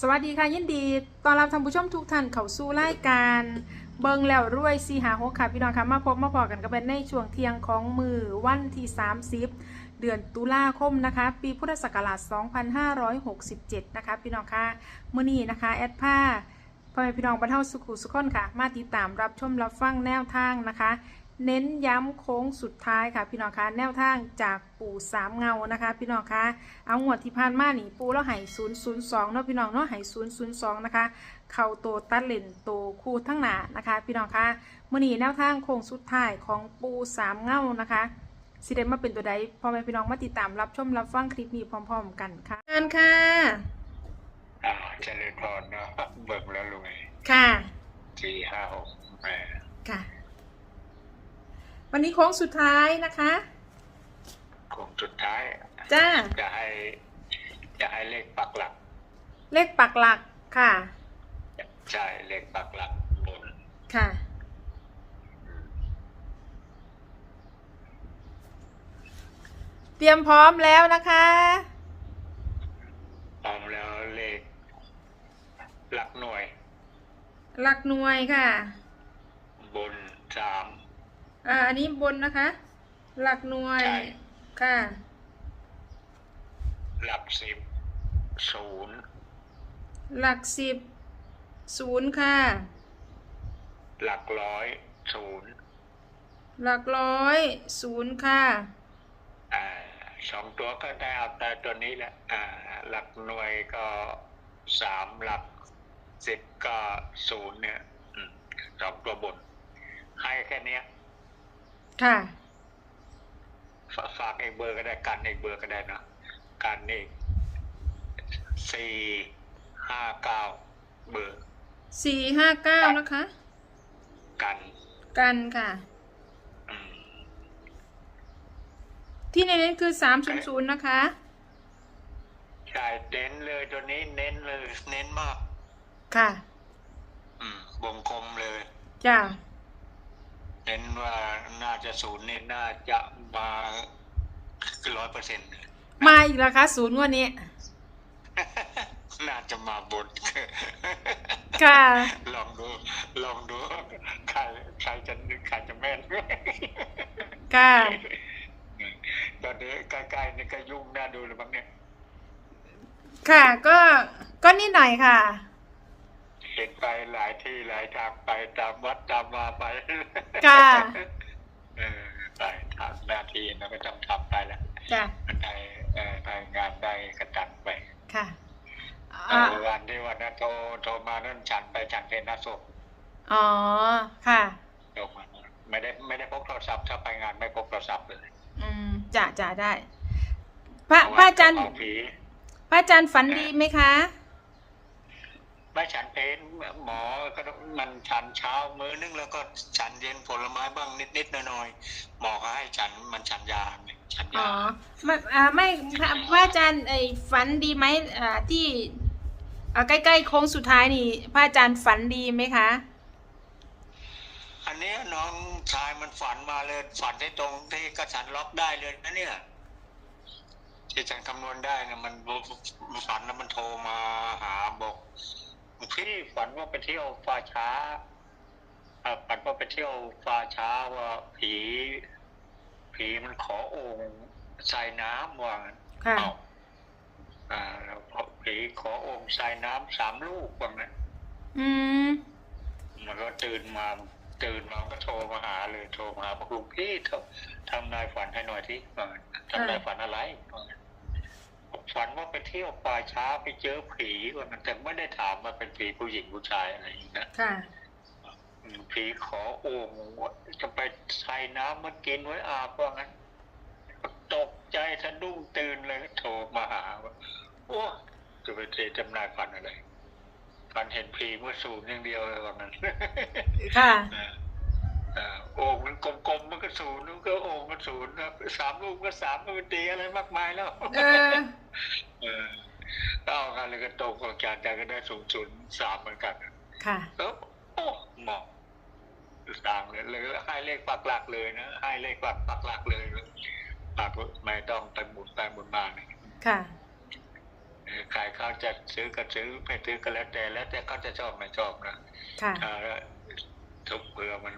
สวัสดีค่ะยินดีตอนรับท่านผู้ชมทุกท่านเข้าสู่รายการเบิงแล้วรวยสีหาหกค่ะพี่น้องค่ะมาพบมาพอกันกันเป็นในช่วงเที่ยงของมือวันที่ 30 เดือนตุลาคมนะคะ ปีพุทธศักราช 2567 นะคะพี่น้องค่ะมื้อนี้นะคะแอดผ้าพ่อแม่พี่น้องบรรเทาสุขุสุขคนค่ะ มาติดตามรับชมรับฟังแนวทางนะคะ เน้นย้ำโค้งสุดท้ายค่ะ พี่น้องคะแนวทางจากปู่สามเงานะคะ พี่น้องคะเอางวดที่ผ่านมานี่ปูแล้วไห้ศูนย์ศูนย์สองเนาะพี่น้องเนาะไห้ศูนย์ศูนย์สองนะคะ เข่าโตตัดเลนโตคู่ทั้งหนานะคะ พี่น้องคะมื่อนี้แนวทางโค้งสุดท้ายของปูสามเงานะคะสิเดมาเป็นตัวใดพ่อแม่พี่น้องมาติดตามรับชมรับฟังคลิปนี้พร้อม ๆ กันค่ะงานค่ะอ่าเจริญพรเนาะเบิกแล้วรวยค่ะสี่ห้าหกแหมค่ะ วันนี้โค้งสุดท้ายนะคะคงสุดท้าย จ้า จะให้ จะให้เลขปักหลัก เลขปักหลักค่ะ ใช่ เลขปักหลักบนค่ะ เตรียมพร้อมแล้วนะคะ พร้อมแล้วเลข หลักหน่วย หลักหน่วยค่ะ บนสาม อ่า อันนี้บนนะคะ หลักหน่วย ใช่ ค่ะ หลักสิบศูนย์หลักสิบศูนย์ค่ะ หลักร้อยศูนย์หลักร้อยศูนย์ค่ะ อ่าสองตัวก็ได้เอาแต่ตัวนี้แหละอ่า หลักหน่วยก็สามหลักสิบก็ศูนย์เนี่ยอืมสองตัวบน ให้แค่เนี้ย ค่ะฝฝากอีกเบอร์ก็ได้กันอีกเบอร์ก็ได้นะกันอีกสี่ห้าเก้าเบอร์สี่ห้าเก้านะคะ กันกันค่ะอืมที่ในนี้คือสามศูนย์ศูนย์นะคะใช่เน้นเลยตัวนี้เน้นเลยเน้นมาก ค่ะอืมวงกลมเลย จ้า เน้นว่าน่าจะศูนย์เนี่ยน่าจะมาร้อยเปอร์เซ็นต์มาอีกแล้วคะศูนย์งวันนี้ น่าจะมาบนค่ะ ลองดู ลองดูใครใครจะใครจะแม่นค่ะตอนนี้ใกล้ๆนี่ก็ยุ่งน่าดูเลยบ้างเนี่ย ค่ะ ก็ก็นิดหน่อยค่ะ เห็นไปหลายที่หลายทางไปตามวัดตามมาไปค่ะเออไปทำหน้าที่นะไม่ต้องทำไปแล้วจ้ะมันได้เออได้งานได้กระตันไป ค่ะเออ่าอวันที่วันนั้นโทรโทรมานั่นฉันไปฉันเป็นนาศพอ๋อ ค่ะโทรมาไม่ได้ไม่ได้พกโทรศัพท์ถ้าไปงานไม่พกโทรศัพท์เลย อืมจ้ะจ้ะได้ พระพระอาจารย์เผีพระอาจารย์ฝันดีไหมคะ ไม่ฉันเพนหมอก็มันฉันเช้ามื้อนึงแล้วก็ฉันเย็นผลไม้บ้างนิดๆหน่อยๆหมอก็ให้ฉันมันฉันยาไงฉันอ๋ยาอไม่อ่าไม่พระพระอาจารย์ไอ้ฝันดีไหมอ่าที่อ่าใกล้ๆโค้งสุดท้ายนี่พระอาจารย์ฝันดีไหมคะ อันเนี้ยน้องชายมันฝันมาเลยฝันที่ตรงที่กระฉันล็อกได้เลยนะเนี่ยที่ฉันคำนวณได้นะมัน พี่ฝันว่าไปเที่ยวฟ้าช้าเอ่อฝันว่าไปเที่ยวฟ้าช้าว่าผี ผีมันขอโอ่งใส่น้ำว่างั้นค่ะเอ้าอ่าแล้วพอผีขอโอ่งใส่น้ำสามลูกว่างั้นอืมมันก็ตื่นมาตื่นมามันก็โทรมาหาเลยโทรมาหาบอกลุงพี่ทำทำนายฝันให้หน่อยที่ว่างั้นทำนายฝันอะไรว่างั้นบอก ฝันว่าไปเที่ยวป่าช้าไปเจอผีว่ามันแต่ไม่ได้ถามว่าเป็นผีผู้หญิงผู้ชายอะไรอย่างนี้นะค่ะอืมผีขอโอ่งว่าจะไปใส่น้ำมากินไว้อาบว่างั้นตกใจสะดุ้งตื่นเลยโทรมาหาว่าโอ้จะไปเทจำนายฝันอะไรฝันเห็นผีเมื่อสูนอย่างเดียวเลยว่างั้นค่ะอ่าอ่าโอ่งมันกลมๆมันก็ศูนย์มันก็โอ่งมันศูนย์นะสามลูกก็สามมันตีอะไรมากมายแล้ว เออเออเอากันเลยก็ตรงกับอาจารย์อาจารย์ก็ได้ศูนย์ศูนย์สามเหมือนกันค่ะแล้วโอ้เหมาะต่างเลยเลยให้เลขปักหลักเลยนะให้เลขปักปักหลักเลยปักไม่ต้องไปหมุนไปหมุนมาเนี่ยค่ะเออใครเขาจะซื้อก็ซื้อไม่ซื้อก็แล้วแต่แล้วแต่เขาจะชอบไม่ชอบนะค่ะถ้าทุกเบื่อมัน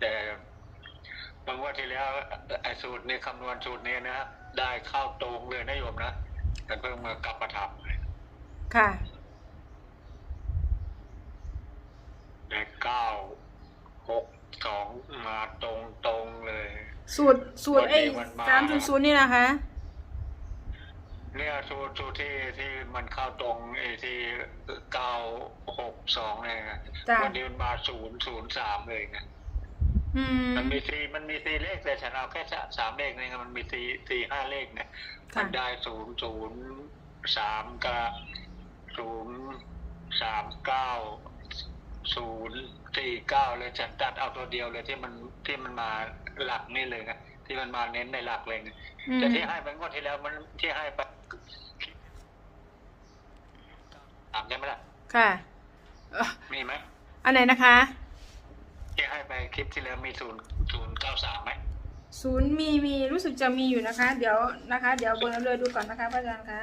แต่ บางว่าที่แล้วไอ้สูตรนี้คำนวณสูตรนี้นะได้เข้าตรงเลยนะโยมนะแต่เพิ่งมากลับมาทำเลยค่ะได้เก้าหกสองมาตรงตรงๆเลย สูตรสูตรไอ้วันนี้มันมาสามศูนย์ศูนย์นี่นะคะ เนี่ยสูตรสูตรที่ที่มันเข้าตรงไอ้ที่เก้าหกสองเลยนะจ้ะวันนี้มันมาศูนย์ศูนย์สามเลยนะอื มมันมีสี่มันมีสี่เลขแต่ฉันเอาแค่สะสามเลขนี่มันมีสี่สี่ห้าเลขนะมัค่ะนได้ศูนย์ศูนย์สามกับศูนย์สามเก้าศูนย์สี่เก้าเลยฉันตัดเอาตัวเดียวเลยที่มันที่มันมาหลักนี่เลยนะที่มันมาเน้นในหลักเลยนะอืมแต่ที่ให้ไปงวดที่แล้วมันที่ให้ไปถามได้ไหมล่ะค่ะเอ่อมีไหมอันไหนนะคะ ที่ให้ไปคลิปที่แล้วมีศูนย์ศูนย์เก้าสามไหมศูนย์มีมีรู้สึกจะมีอยู่นะคะ เดี๋ยวนะคะ เดี๋ยวเบอร์เลยดูก่อนนะคะพระอาจารย์คะ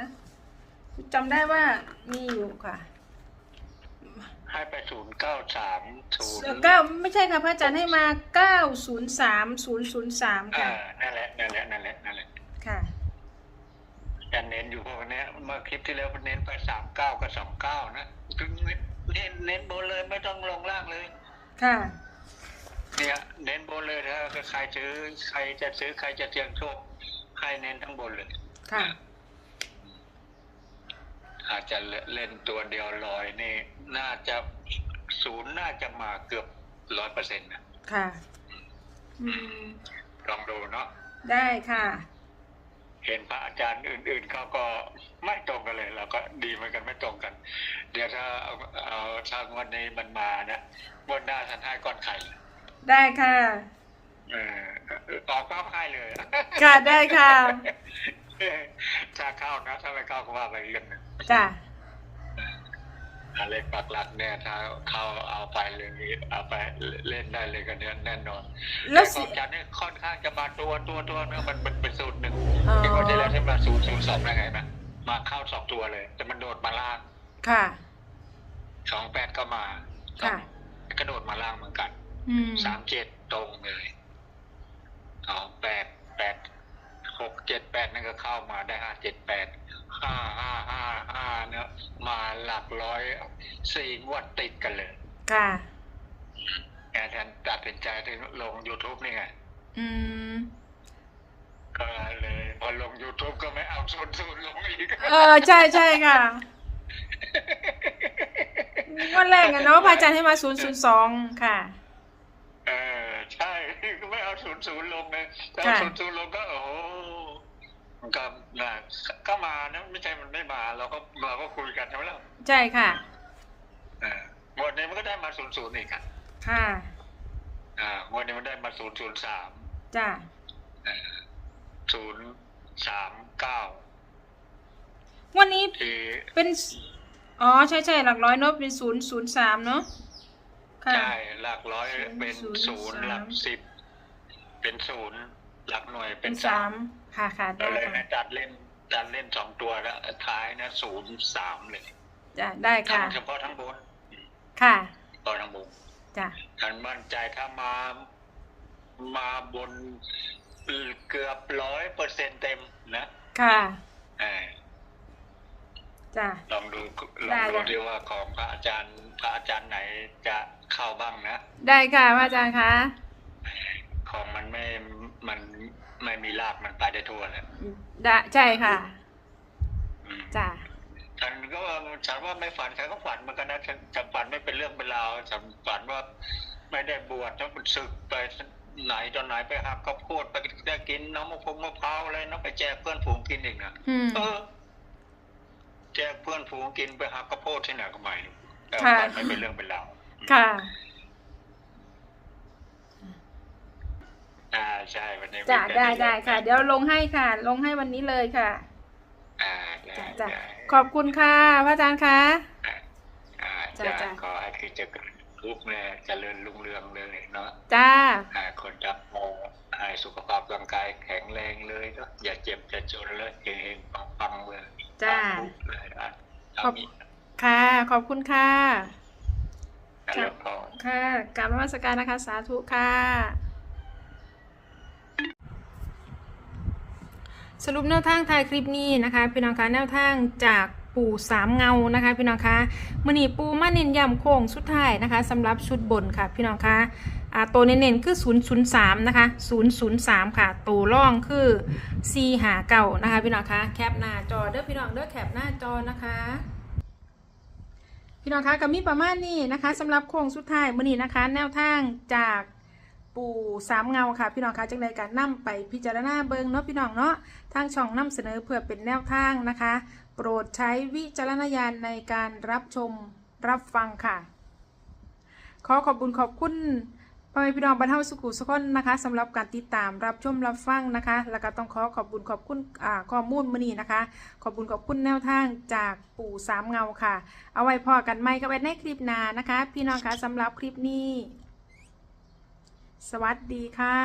จำได้ว่ามีอยู่ค่ะให้ไปศูนย์เก้าสามศูนย์เก้าไม่ใช่ค่ะพระอาจารย์ให้มาเก้าศูนย์สามศูนย์ศูนย์สามอ่าค่ะนั่นแหละนั่นแหละนั่นแหละนั่นแหละค่ะแต่เน้นอยู่พวกเนี้ยเมื่อคลิปที่แล้วมันเน้นไปสามเก้ากับสองเก้านะคือเน้นเน้นบนเลยไม่ต้องลงล่างเลย ค่ะ เนี่ยเน้นบนเลยถ้าใครซื้อใครจะซื้อใครจะเสี่ยงโชคให้เน้นทั้งบนเลยค่ะ อาจจะเล่นตัวเดียวลอยนี่ น่าจะศูนย์น่าจะมาเกือบร้อยเปอร์เซ็นต์นะค่ะอืมลองดูเนาะได้ค่ะ เห็นพระอาจารย์อื่น ๆเขาก็ไม่ตรงกันเลยเราก็ดีเหมือนกันไม่ตรงกัน เดี๋ยวถ้าเอาเอาถ้างวันนี้มันมานะวันหน้าท่านให้ก้อนไข่ ได้ค่ะเออออกก้อนไข่เลยค่ะได้ค่ะถ้าเข้านะถ้าไม่เข้าก็ว่าไปเรื่องหนึงจ้ะอะไรปักหลักเนี่ยถ้าเข้าเอาไปเลยเอาไปเล่นได้เลยกันเนี่ยแน่นอน แล้วต่สิของจันเนี่ยค่อนข้างจะมาตัวตัวตัวเนอะมันมันเป็นสูตรหนึ่งอ๋อที่วันที่แล้วที่มาศูนย์ศูนย์สองได้ไงนะมาเข้าสองตัวเลย แต่มันโดดมาล่าง ค่ะสองแปดก็มาค่ะกระโดดมาล่างเหมือนกันอืม สามเจ็ดตรงเลยสองแปดแปดหกเจ็ดแปดนั่นก็เข้ามาได้ห้าเจ็ดแปดห้าห้าห้าห้าเนี่ยมาหลักร้อยสี่งวดติดกันเลย ค่ะแกแทนตัดสินใจที่ลง youtube นี่ไง อืม ก็เลย พอลง youtube ก็ไม่เอาศูนย์ศูนย์ลงอีก เออ ใช่ใช่ค่ะวันแรกอะเนาะพระอาจารย์ให้มาศูนย์ศูนย์สองค่ะ เออใช่ ก็ไม่เอา ศูนย์ศูนย์ลงเลยแต่ค่ะศูนย์ศูนย์ลงก็โอ้โหมันก็นะก็มานะไม่ใช่มันไม่มา เราก็เราก็คุยกันใช่ไหมล่ะใช่ค่ะเออวันนี้มันก็ได้มาศูนย์ศูนย์อีกอะค่ะอ่าวันนี้มันได้มาศูนย์ศูนย์สามจ้ะศูนย์สามเก้าวันนี้ที่เป็น อ๋อใช่ใช่หลักร้อยเนอะเป็นศูนย์ศูนย์สามเนาะค่ะใช่หลักร้อยเป็นศูนย์ศูนย์สามหลักสิบ เป็นศูนย์หลักหน่วยเป็เป็นนสาสามมค่ะค่ะก็ได้เลยค่ะให้จัดเล่นจัดเล่นสองตัวแล้วท้ายนะศูนย์สามเลยจ้ะได้ค่ะทำเฉพาะทั้งบนค่ะเฉพาะทั้งบนจ้ะฉันมั่นใจถ้ามา มาบนเกือบร้อยเปอร์เซ็นเต็มนะค่ะเออจ้ะ ลองดูลได้องดูค่ะ ดีว่าของพระอาจารย์พระอาจารย์ไหนจะเข้าบ้างนะ ได้ค่ะพระอาจารย์คะ ของมันไม่ มันไม่มีรากมันไปได้ทั่วเลยได้ใช่ค่ะอืมจ้ะฉันก็ว่าฉันว่าไม่ฝันฉันก็ฝันเหมือนกันนะฉันฉันฝันไม่เป็นเรื่องเป็นราวฉันฝันว่าไม่ได้บวชแล้วมันศึกไปไหนตอนไหนไปหักข้าวโพดไปได้กินน้ำมะพร้าวมะพร้าวอะไรนะไปแจกเพื่อนฝูงกินอีกนะอืมเออแจกเพื่อนฝูงกินไปหักข้าวโพดที่ไหนก็ไม่รู้แต่ค่ะฝันไม่เป็นเรื่องเป็นราวค่ะ อ่าใช่วันนี้จ้ะมีได้แต่ได้ค่ะ เดี๋ยวลงให้ค่ะ ลงให้วันนี้เลยค่ะอ่าได้จ้ะจ้ะได้ขอบคุณค่ะพระอาจารย์คะ อ่าจ้ะจ้ะจ้ะขอให้คือจะเกิดทุกข์เนี่ยเจริญรุ่งเรืองเลยเนาะจ้า อ่าคนจะพอให้สุขภาพร่างกายแข็งแรงเลยเนาะอย่าเจ็บอย่าจนเลยเฮงๆปังๆเลยจ้าสธุขอบคุณค่ะเรื่องพอ ค่ะกรารนมัสการนะคะ สาธุค่ะ สรุปแนวทางท้ายคลิปนี้นะคะ พี่น้องคะแนวทางจากปู่สามเงานะคะ พี่น้องคะมือนีปูมาเน้นย้ำโค้งสุดท้ายนะคะสำหรับชุดบนค่ะ พี่น้องคะอ่าตัวเน้นๆคือ003นะคะ003 ค่ะ ตัวร่องคือ4หาเก่านะคะ พี่น้องคะแคปหน้าจอเด้อพี่น้องเด้อแคปหน้าจอนะคะ พี่น้องคะก็มีประมาณนี้นะคะสำหรับโค้งสุดท้ายมือนี้นะคะ แนวทางจาก ปู่สามเงาค่ะ พี่น้องคะจังใดการนำไปพิจารณาเบิงเนาะพี่น้องเนาะทางช่องนำเสนอเพื่อเป็นแนวทางนะคะ โปรดใช้วิจารณญาณในการรับชมรับฟังค่ะ ขอขอบคุณขอบคุณพ่อแม่พี่น้องบรรเทาสุขุสุขคนนะคะสำหรับการติดตามรับชมรับฟังนะคะ แล้วก็ต้องขอขอบคุณขอบคุณข้อมูลมือนี้นะคะ ขอบคุณขอบคุณแนวทางจากปู่สามเงาค่ะ เอาไว้พอกันไหมกับในคลิปหน้านะคะ พี่น้องคะสำหรับคลิปนี้ สวัสดีค่ะ